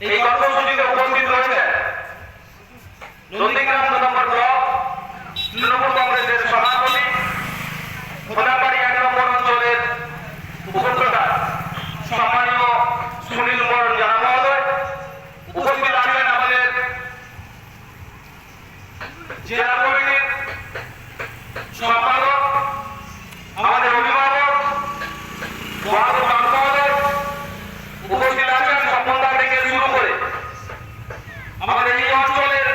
এই কর্মসূচিতে উপস্থিত রয়েছে, নন্দীগ্রাম নম্বর ব্লক, তৃণমূল কংগ্রেসের সভাপতি খোদাবাড়ি এক নম্বর অঞ্চলের উপপ্রধান, সম্মানীয় সুনীল বরণ জানা মহোদয়, উপস্থিত আছেন আমাদের জেলা কমিটির সম্পাদক আমাদের অভিভাবক মহাদেব বাবু মহোদয় উপস্থিত আছেন সম্বন্ধা থেকে শুরু করে আমাদের এই অঞ্চলের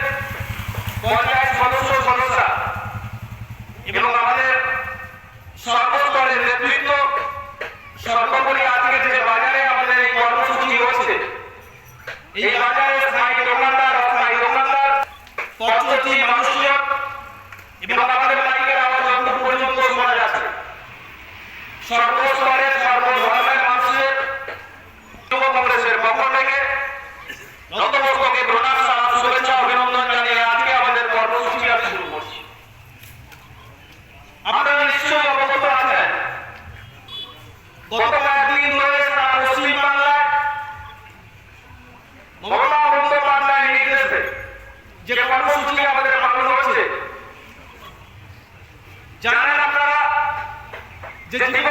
পঞ্চায়েত সদস্য সদস্যরা এবং আমাদের সর্বস্তরের নেতৃত্ব সর্বোপরি আজকে যে বাজারে আমাদের এই কর্মসূচি হচ্ছে এই বাজারে স্থায়ী দোকানদার অস্থায়ী দোকানদার পথচলতি মানুষজন এবং আমাদের মাইকের আওয়াজ যতটুকু পর্যন্ত শোনা যাচ্ছে সর্বস্তরের সর্বধর্মের মানুষের যুব কংগ্রেসের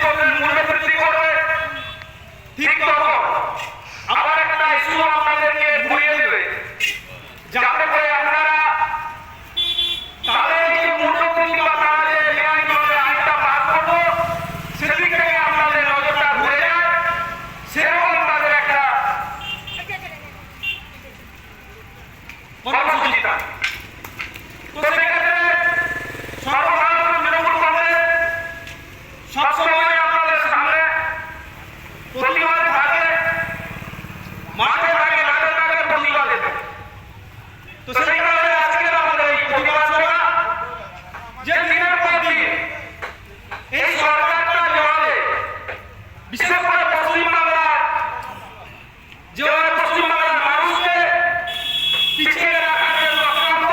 জিনিসপত্রের মূল্য করবে। ঠিক তখন আবার একটা ইস্যু আপনাদেরকে ঘুরিয়ে দেবে। যাতে করে আপনারা তাদের যে মূল্য বা তারা যে আইনটা পাস করব, সেদিক থেকে আপনাদের নজরটা ঘুরে যায়। সেরকম তাদের একটা কর্মসূচি থাকে তো সেক্ষেত্রে আপনাদের সামনে প্রতিবাদ থাকে মাঠে থাকে মাঠে থাকে প্রতিবাদে থাকে। তো সেই কারণে আজকের আমাদের এই প্রতিবাদ সভা যে দিনের পর দিন এই সরকারটা যেভাবে বিশেষ করে পশ্চিমবাংলার যেভাবে পশ্চিমবাংলার মানুষকে পিছিয়ে রাখার জন্য আক্রান্ত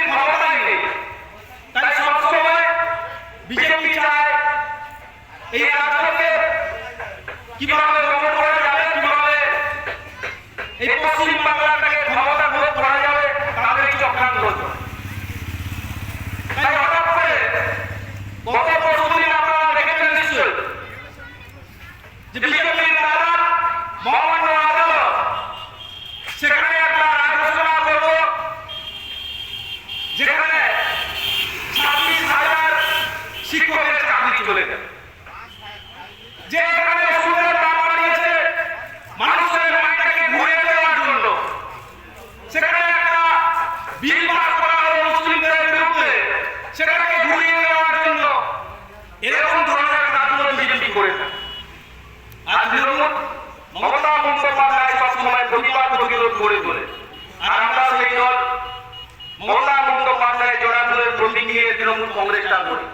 কিভাবে মমতা বন্দ্যোপাধ্যায় সবসময় প্রতিবাদ প্রতিরোধ করে তোলে। আর আমরা সেই দল মমতা বন্দ্যোপাধ্যায় জোড়াফুলের প্রতীক নিয়ে তৃণমূল কংগ্রেসটা করি